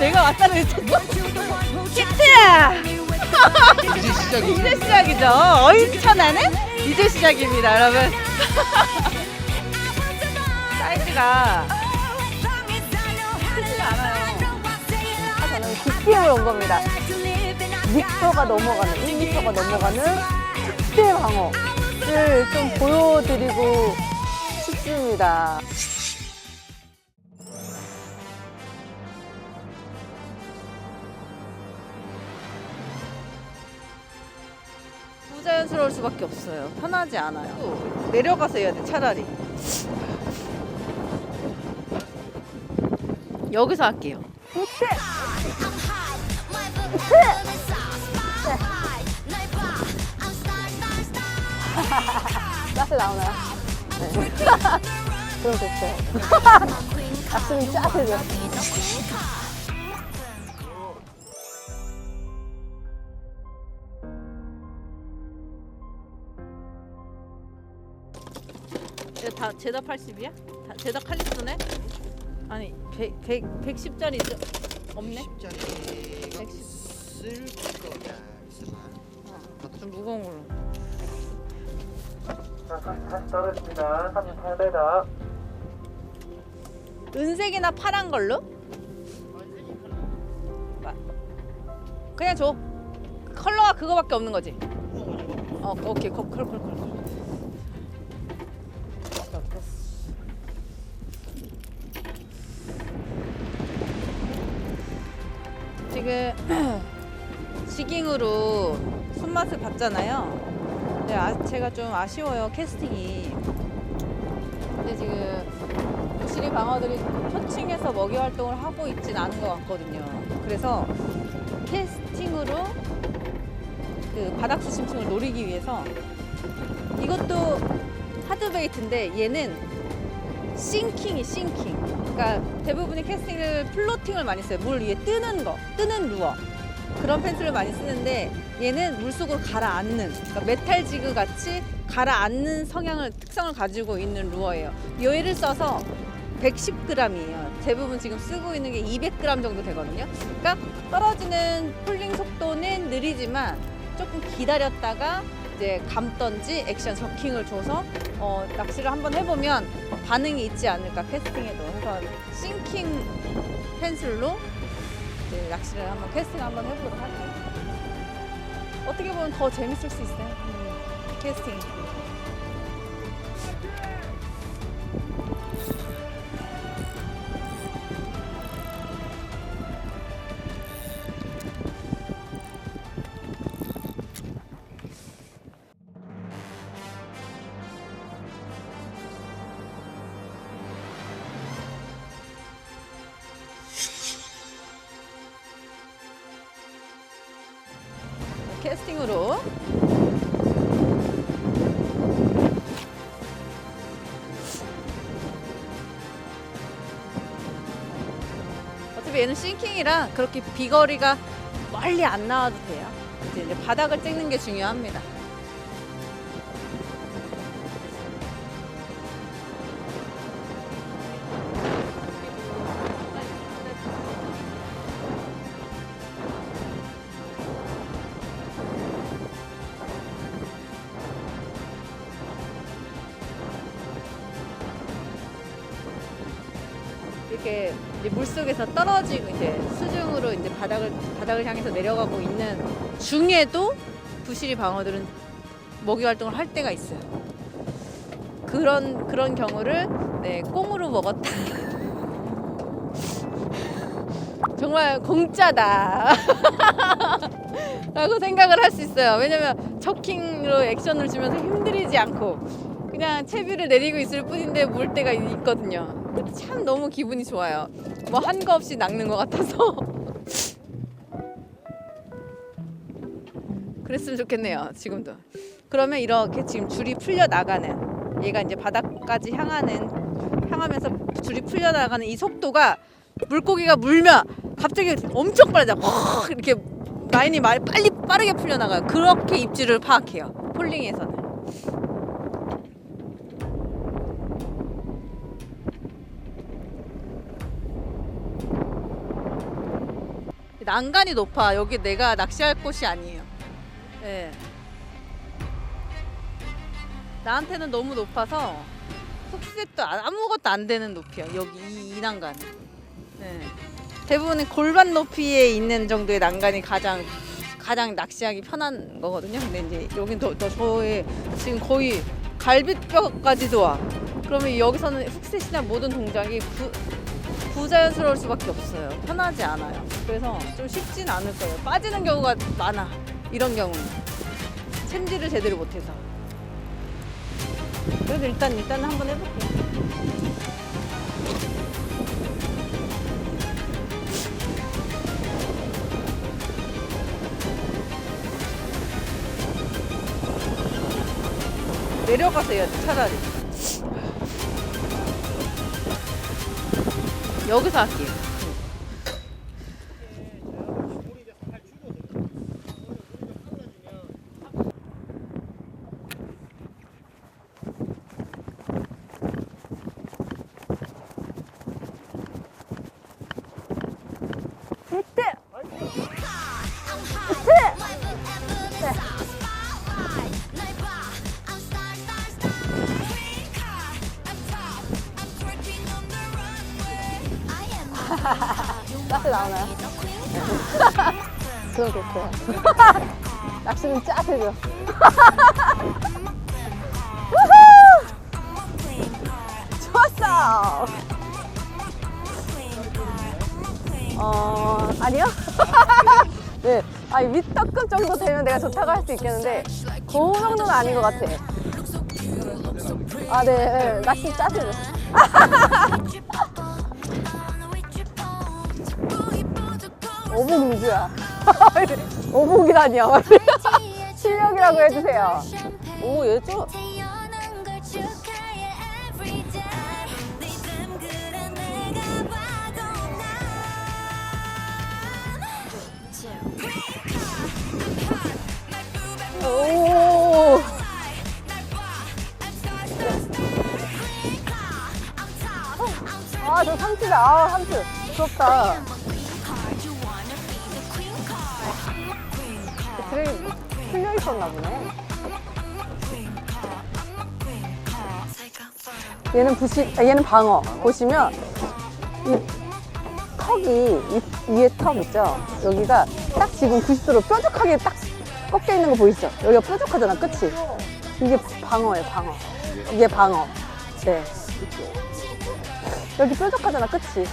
내가 왔다는 했잖아. 히트! 이제 시작이. 이제 시작이죠. 어인천하는 이제 시작입니다, 여러분. 사이즈가 크지 않아요. 아, 저는 빅팀을 온 겁니다. 미터가 넘어가는, 1미터가 넘어가는 특대 방어를 좀 보여드리고 싶습니다. 수밖에 없어요. 편하지 않아요. 내려가서 해야 돼, 차라리. 여기서 할게요. 짜스 나오나요? 네. 그럼 됐어요. 아침이 짜스죠. 제다 80이야? 다 제다 칼립소네? 아니 100, 100, 110짜리 없네? 10짜리가 110. 있을 거야. 있을만. 좀 무거운 걸로 자, 다시 떨어집니다. 38m. 은색이나 파란 걸로? 마- 그냥 줘 컬러가 그거밖에 없는 거지? 어 오케이 컬 컬, 컬, 컬. 지깅으로 손맛을 봤잖아요. 근데 아, 제가 좀 아쉬워요 캐스팅이. 근데 지금 부실이 방어들이 표층에서 먹이 활동을 하고 있진 않은 것 같거든요. 그래서 캐스팅으로 그 바닥 수심층을 노리기 위해서 이것도 하드베이트인데 얘는 싱킹이 싱킹. 그러니까 대부분의 캐스팅을 플로팅을 많이 써요. 물 위에 뜨는 거, 뜨는 루어. 그런 펜슬을 많이 쓰는데 얘는 물속으로 가라앉는 그러니까 메탈 지그 같이 가라앉는 성향을 특성을 가지고 있는 루어예요. 얘를 써서 110g이에요. 대부분 지금 쓰고 있는 게 200g 정도 되거든요. 그러니까 떨어지는 폴링 속도는 느리지만 조금 기다렸다가 이제 감던지 액션 저킹을 줘서 어, 낚시를 한번 해보면 반응이 있지 않을까 캐스팅에도 그래서 싱킹 펜슬로 이제 낚시를 한번 캐스팅 한번 해보도록 할게요. 어떻게 보면 더 재밌을 수 있어요. 음, 캐스팅. 싱킹이라 그렇게 비거리가 멀리 안 나와도 돼요. 이제 바닥을 찍는 게 중요합니다. 속에서 떨어지고 이제 수중으로 이제 바닥을 바닥을 향해서 내려가고 있는 중에도 부시리 방어들은 먹이 활동을 할 때가 있어요. 그런 그런 경우를 네, 꽁으로 먹었다. 정말 공짜다. 라고 생각을 할 수 있어요. 왜냐면 저킹으로 액션을 주면서 힘들이지 않고 그냥 채비를 내리고 있을 뿐인데 물 때가 있거든요. 참 너무 기분이 좋아요. 뭐 한 거 없이 낚는 것 같아서. 그랬으면 좋겠네요. 지금도. 그러면 이렇게 지금 줄이 풀려 나가는 얘가 이제 바닥까지 향하는 향하면서 줄이 풀려 나가는 이 속도가 물고기가 물면 갑자기 엄청 빨라져. 확 이렇게 라인이 말- 빨리 빠르게 풀려 나가요. 그렇게 입질을 파악해요. 폴링에서는. 난간이 높아. 여기 내가 낚시할 곳이 아니에요. 예. 나한테는 너무 높아서 훅셋도 아- 아무것도 안 되는 높이야. 여기 이, 이 난간은. 예. 대부분 골반 높이에 있는 정도의 난간이 가장 가장 낚시하기 편한 거거든요. 근데 이제 여긴 더, 더 저의 지금 거의 갈비뼈까지도 와. 그러면 여기서는 훅셋이나 모든 동작이 부, 부자연스러울 수밖에 없어요. 편하지 않아요. 그래서 좀 쉽진 않을 거예요. 빠지는 경우가 많아. 이런 경우는 챔질을 제대로 못해서. 그래도 일단 일단은 한번 해볼게요. 내려가서 해야지 차라리. 여기서 할게요. 낚시는 짜세죠. 좋았어. 어 아니요? 네, 아니 밑턱급 정도 되면 내가 좋다고 할 수 있겠는데 그 정도는 아닌 것 같아. 아, 네, 네. 낚시 짜세요. 어복 우주야. 어복이라니요. 실력이라고 해주세요. 오, 얘 좀. 오. 아, 저 삼치다. 아, 삼치. 부럽다. 있었나 보네. 얘는 부시, 아, 얘는 방어. 보시면 이 턱이 이 위에 턱 있죠? 여기가 딱 지금 90도로 뾰족하게 딱 꺾여 있는 거 보이시죠? 여기가 뾰족하잖아, 끝이. 이게 방어예요, 방어. 이게 방어. 네. 여기 뾰족하잖아, 끝이.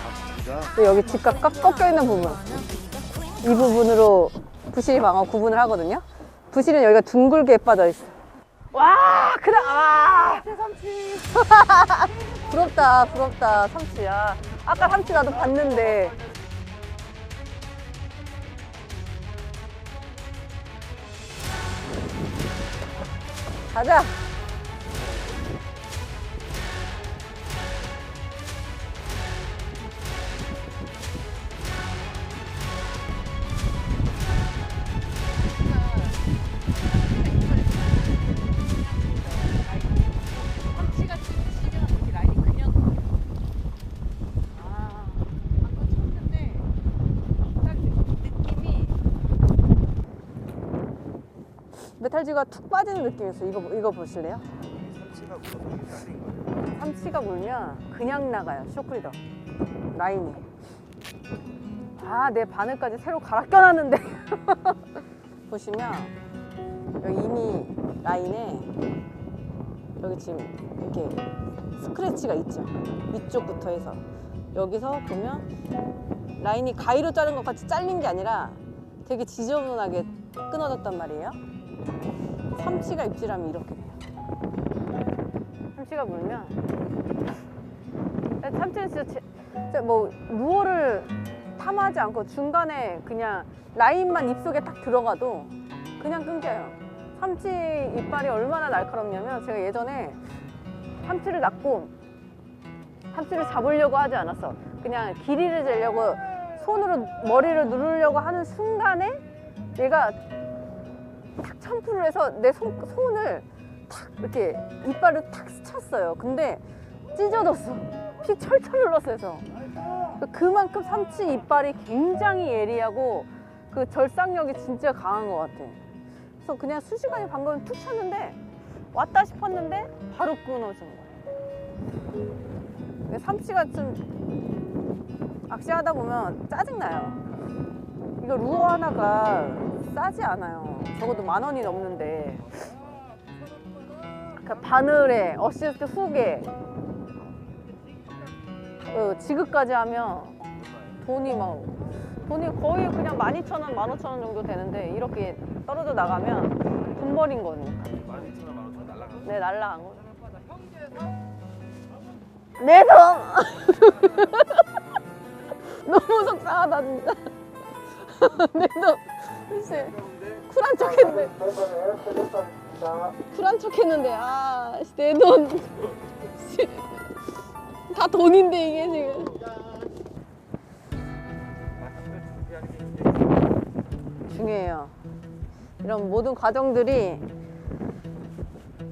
여기 꺾- 꺾여 있는 부분. 이 부분으로 부실이 방어 구분을 하거든요. 부실은 여기가 둥글게 빠져 있어. 와, 그다, 와. 삼치. 부럽다, 부럽다, 삼치야. 아까 삼치 나도 봤는데. 가자. 메탈지가 툭 빠지는 느낌이었어. 이거 이거 보실래요? 삼치가 물면 그냥 나가요. 쇼크리더 라인이. 아, 내 바늘까지 새로 갈아 껴놨는데. 보시면 여기 이미 라인에 여기 지금 이렇게 스크래치가 있죠. 위쪽부터 해서 여기서 보면 라인이 가위로 자른 것 같이 잘린 게 아니라 되게 지저분하게 끊어졌단 말이에요. 삼치가 입질하면 이렇게 돼요. 삼치가 물면 삼치는 진짜, 뭐 루어를 탐하지 않고 중간에 그냥 라인만 입속에 딱 들어가도 그냥 끊겨요. 삼치 이빨이 얼마나 날카롭냐면 제가 예전에 삼치를 낚고 삼치를 잡으려고 하지 않았어. 그냥 길이를 재려고 손으로 머리를 누르려고 하는 순간에 얘가 탁 참프를 해서 내 손, 손을 탁 이렇게 이빨을 탁 스쳤어요. 근데 찢어졌어. 피 철철 흘렀어 해서. 그만큼 삼치 이빨이 굉장히 예리하고 그 절상력이 진짜 강한 것 같아. 그래서 그냥 수시간이 방금 툭 쳤는데 왔다 싶었는데 바로 끊어진. 근데 삼치가 좀 낚시하다 보면 짜증나요. 이거 루어 하나가 싸지 않아요. 적어도 만 원이 넘는데. 그 바늘에 어시스트 후게 그 지급까지 하면 돈이 막 돈이 거의 그냥 12,000원, 15,000원 정도 되는데 이렇게 떨어져 나가면 돈 버린 거니까. 12,000원, 15,000원 날라가. 네, 날라간 거. 내 돈! 너무 속상하다, 진짜. 내 돈. 글쎄, 쿨한 척 했는데. 쿨한 척 했는데, 아, 씨, 내 돈. 씨. 다 돈인데, 이게 지금. 중요해요. 이런 모든 과정들이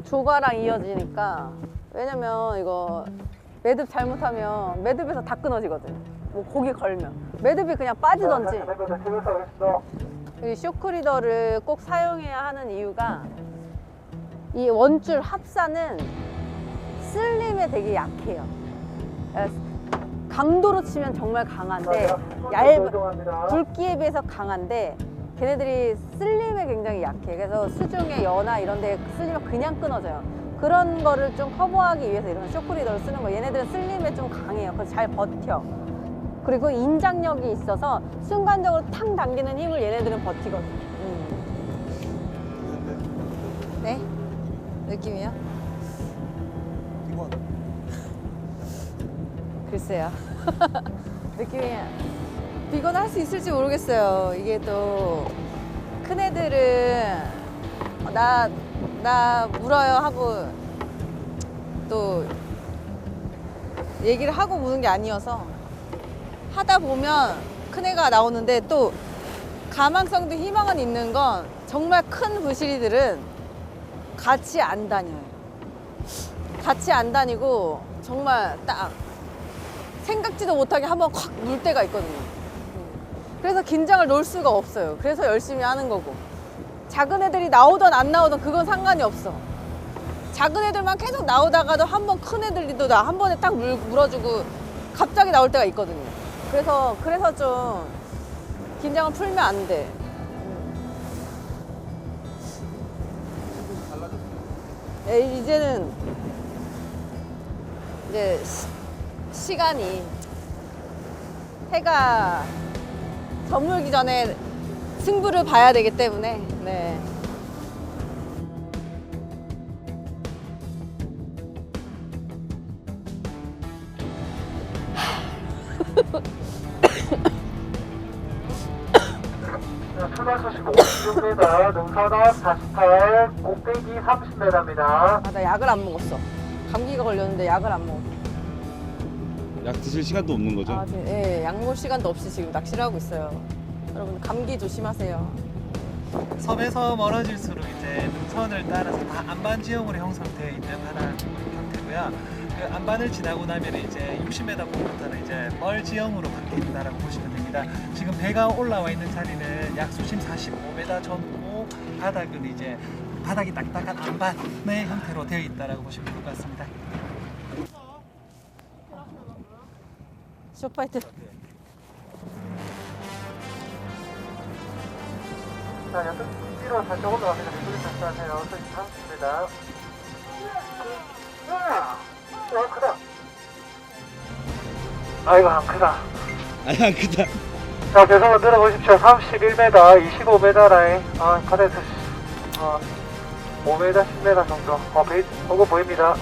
조가랑 이어지니까 왜냐면 이거 매듭 잘못하면 매듭에서 다 끊어지거든. 뭐 고기 걸면 매듭이 그냥 빠지던지. 이 쇼크리더를 꼭 사용해야 하는 이유가 이 원줄 합사는 슬림에 되게 약해요. 강도로 치면 정말 강한데 얇은 굵기에 비해서 강한데 걔네들이 슬림에 굉장히 약해. 그래서 수중에 여나 이런 데 슬림이 그냥 끊어져요. 그런 거를 좀 커버하기 위해서 이런 쇼크리더를 쓰는 거예요. 얘네들은 슬림에 좀 강해요. 그래서 잘 버텨. 그리고 인장력이 있어서 순간적으로 탕 당기는 힘을 얘네들은 버티거든. 음. 네? 느낌이요? 이거 글쎄요. 느낌이 비건 할 수 있을지 모르겠어요. 이게 또 큰 애들은 나, 나 물어요 하고 또 얘기를 하고 무는 게 아니어서 하다 보면 큰 애가 나오는데 또 가망성도 희망은 있는 건 정말 큰 부시리들은 같이 안 다녀요. 같이 안 다니고 정말 딱 생각지도 못하게 한번 확 물 때가 있거든요. 그래서 긴장을 놓을 수가 없어요. 그래서 열심히 하는 거고. 작은 애들이 나오던 안 나오던 그건 상관이 없어. 작은 애들만 계속 나오다가도 한 번 큰 애들도 나 한 번에 딱 물, 물어주고 갑자기 나올 때가 있거든요. 그래서, 그래서 좀 긴장을 풀면 안 돼. 에, 이제는 이제 시, 시간이 해가 저물기 전에 승부를 봐야 되기 때문에 네. 출발 소식 56m, 능선업 48, 꼭대기 30m입니다. 아, 나 약을 안 먹었어. 감기가 걸렸는데 약을 안 먹었어. 약 드실 시간도 없는 거죠? 아, 지금, 예, 약 먹을 시간도 없이 지금 낚시를 하고 있어요. 여러분 감기 조심하세요. 섬에서 멀어질수록 이제 능선을 따라서 다 안반 지형으로 형성되어 있는 하나 형태고요. 그 안반을 지나고 나면 이제 60m 부터는 이제 멀 지형으로 바뀐다라고 보시면 됩니다. 지금 배가 올라와 있는 자리는 약 수심 45m 전후 바닥은 이제 바닥이 딱딱한 안반의 형태로 되어 있다라고 보시면 될 것 같습니다. 쇼파이트. 자, 연습 뒤로 살짝 올라가면 소리 발사하세요. 소리 30입니다. 와, 크다. 아이고, 안 크다. 아야 그다 자, 계속 들어보십시오. 31m, 25m 라인. 아, 바다에서, 어, 5m, 10m 정도. 어, 베이, 보고 보입니다.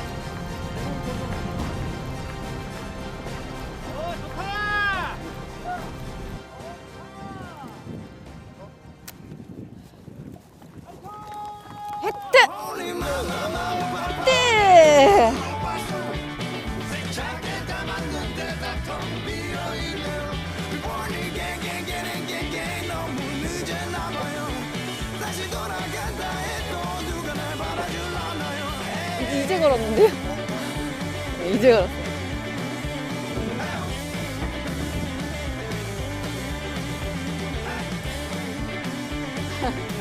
이제 걸었는데요? 네, 이제 걸었어요.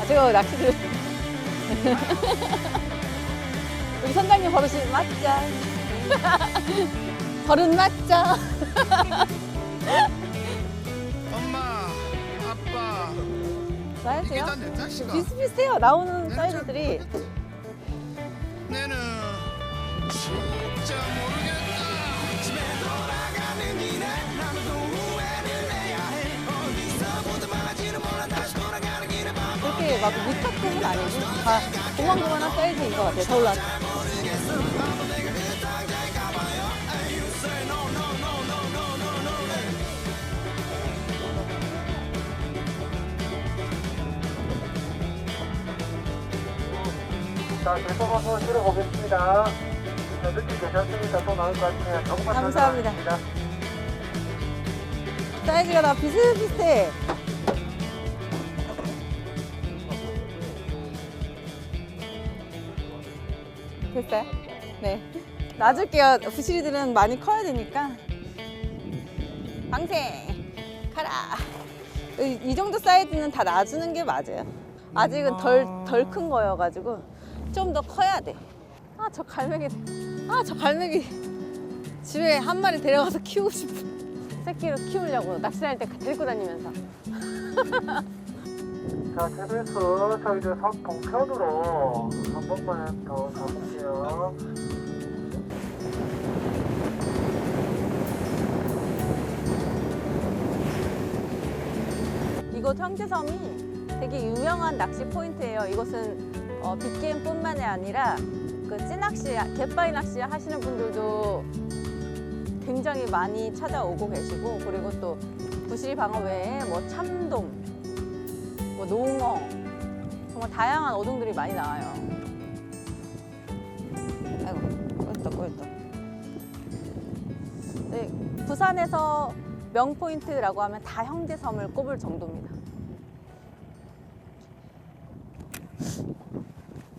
아, 제가 낚시를. 우리 선장님 버릇이 맞자. 버릇 맞자. 엄마, 아빠. 사이즈요? 내 자식아. 비슷비슷해요. 나오는 사이즈들이. 막 밑밥급은 아니고 다 고만고만한 사이즈인 것 같아요. 서울라. 자, 계속 한번 들어보겠습니다. 자, 느낌 괜찮습니다. 또 나올 것 같아요. 조금만 더 감사합니다. 사이즈가 다 비슷비슷해. 됐어요? 네. 놔줄게요. 부시리들은 많이 커야 되니까. 방생! 가라! 이, 이 정도 사이즈는 다 놔주는 게 맞아요. 아직은 덜, 덜 큰 거여가지고 좀 더 커야 돼. 아, 저 갈매기. 아, 저 갈매기. 집에 한 마리 데려가서 키우고 싶어. 새끼로 키우려고 낚시할 때 데리고 다니면서. 자, KBS 저희들 선 동편으로 한 번만 더 가 볼게요. 이곳 형제섬이 되게 유명한 낚시 포인트예요. 이곳은 어, 빅게임뿐만이 아니라 그 찌낚시, 갯바위 낚시 하시는 분들도 굉장히 많이 찾아오고 계시고 그리고 또 부시리 방어 외에 뭐 참돔, 뭐 농어 정말 다양한 어종들이 많이 나와요. 부산에서 명포인트라고 하면 다 형제섬을 꼽을 정도입니다.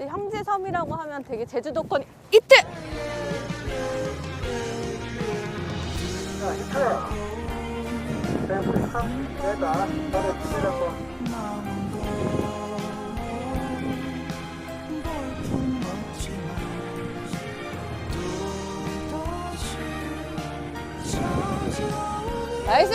형제섬이라고 하면 되게 제주도권이 이때 자, 히트! 나이스!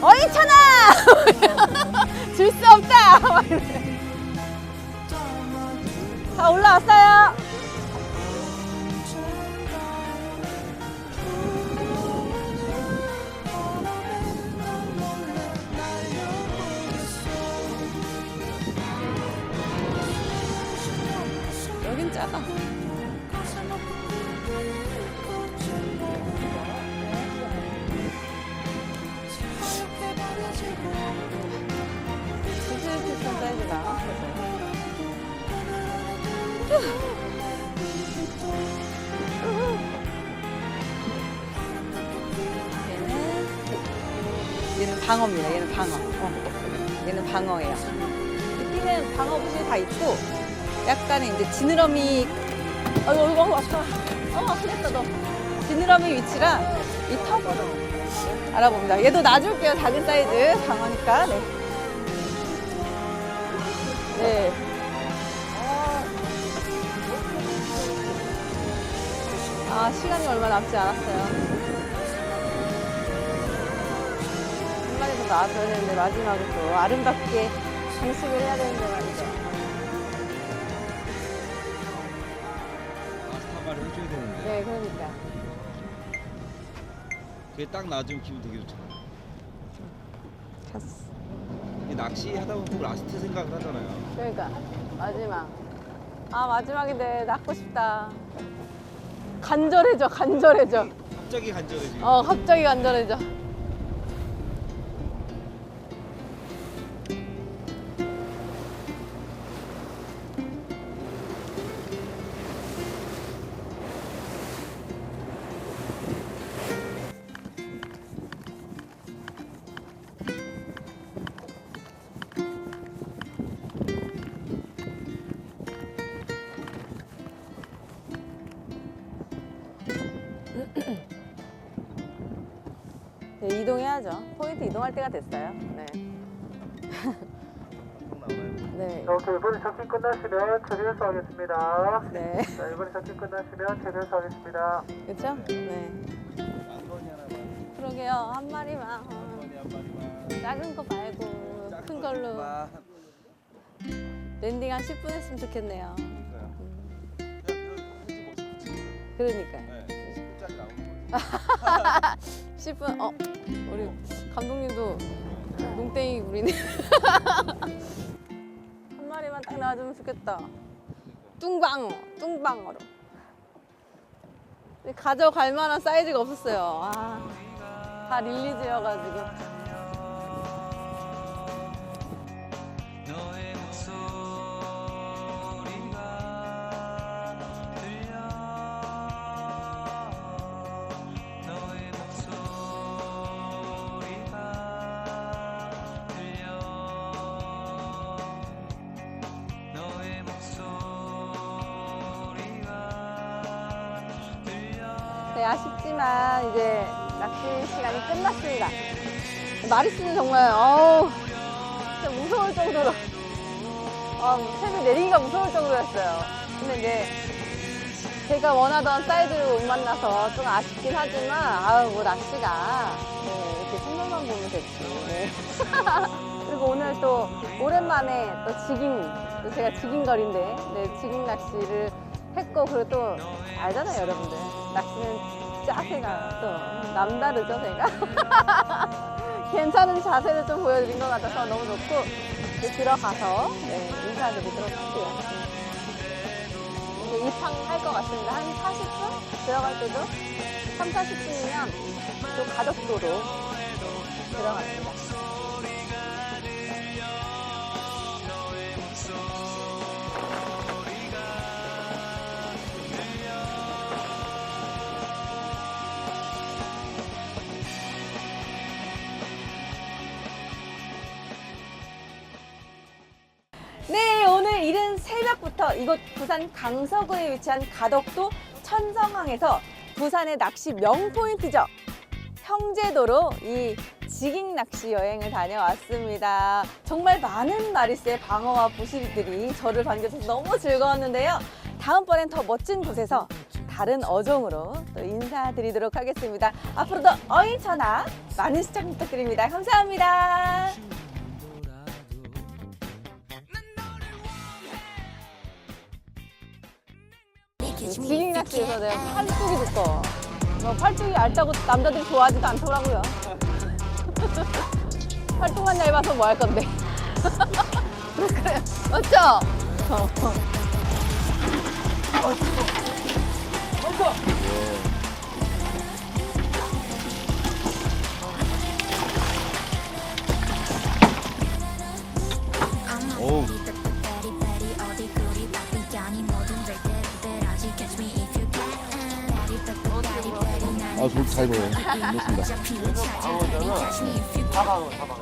어이 천아! 줄수 없다! 다 올라왔어요. 얘는 방어입니다. 얘는 방어. 어. 얘는 방어예요. 느낌은 방어 부실 다 있고 약간의 이제 지느러미 아이고 이거 왔다. 어 아프겠다 너. 지느러미 위치랑 이 턱으로 알아봅니다. 얘도 놔줄게요. 작은 사이즈 방어니까. 네. 네. 아 시간이 얼마 남지 않았어요. 한 마리 더 나와줘야 되는데 마지막에 또 아름답게 장식을 해야 되는데 말이죠. 마스터바를 해줘야 되는데 네, 그러니까. 그게 딱 놔주면 기분 되게 좋잖아 갔어. 이 낚시 하다 보면 꼭 라스트 생각을 하잖아요 그러니까 마지막. 아 마지막인데 낳고 싶다. 간절해져, 간절해져. 갑자기 간절해 지금 어 갑자기 간절해져. 네, 이동해야죠. 포인트 이동할 때가 됐어요. 네. 네. 자, 오케이. 이번에 접근 끝나시면 체류해서 하겠습니다. 네. 자, 이번에 접근 끝나시면 체류해서 하겠습니다. 그쵸? 네. 하나만. 그러게요. 한 마리만. 어. 작은 거 말고 큰 걸로 만 랜딩 한 10분 했으면 좋겠네요. 그러니까요. 그뭐 붙이는 그러니까요. 네. 10분짜리 나오는 거죠. 10분. 어, 우리 감독님도 농땡이 부리네. 한 마리만 딱 나와주면 좋겠다. 뚱방어, 뚱방어로. 가져갈 만한 사이즈가 없었어요. 아, 다 릴리즈여가지고. 무서울 정도로 아, 새벽 내리기가 무서울 정도였어요. 근데 이제 제가 원하던 사이즈를 못 만나서 좀 아쉽긴 하지만 아우 뭐 낚시가 네, 이렇게 손만 보면 됐지. 네. 그리고 오늘 또 오랜만에 또 지깅 또 제가 지깅거리인데 네, 지깅 낚시를 했고 그리고 또 알잖아요 여러분들 낚시는 자세가 또 남다르죠 제가 괜찮은 자세를 좀 보여드린 것 같아서 너무 좋고 들어가서 네, 인사드리도록 할게요. 이제 입항할 것 같습니다. 한 40분? 들어갈 때도? 3, 40분이면 또 가덕도로 들어갑니다 1km 이곳 부산 강서구에 위치한 가덕도 천성항에서 부산의 낚시 명포인트죠. 형제도로 이 지깅 낚시 여행을 다녀왔습니다. 정말 많은 마리스의 방어와 부시들이 저를 반겨줘서 너무 즐거웠는데요. 다음번엔 더 멋진 곳에서 다른 어종으로 또 인사드리도록 하겠습니다. 앞으로도 어인 전화 많은 시청 부탁드립니다. 감사합니다. 지깅 낚시에서 내가 팔뚝이 두꺼워. 뭐 팔뚝이 얇다고 남자들이 좋아하지도 않더라고요. 팔뚝만 얇아서 뭐 할 건데. 그래, 맞죠? 어. 어우. 아, 보여요. 좋습니다. 사방어, 사방어.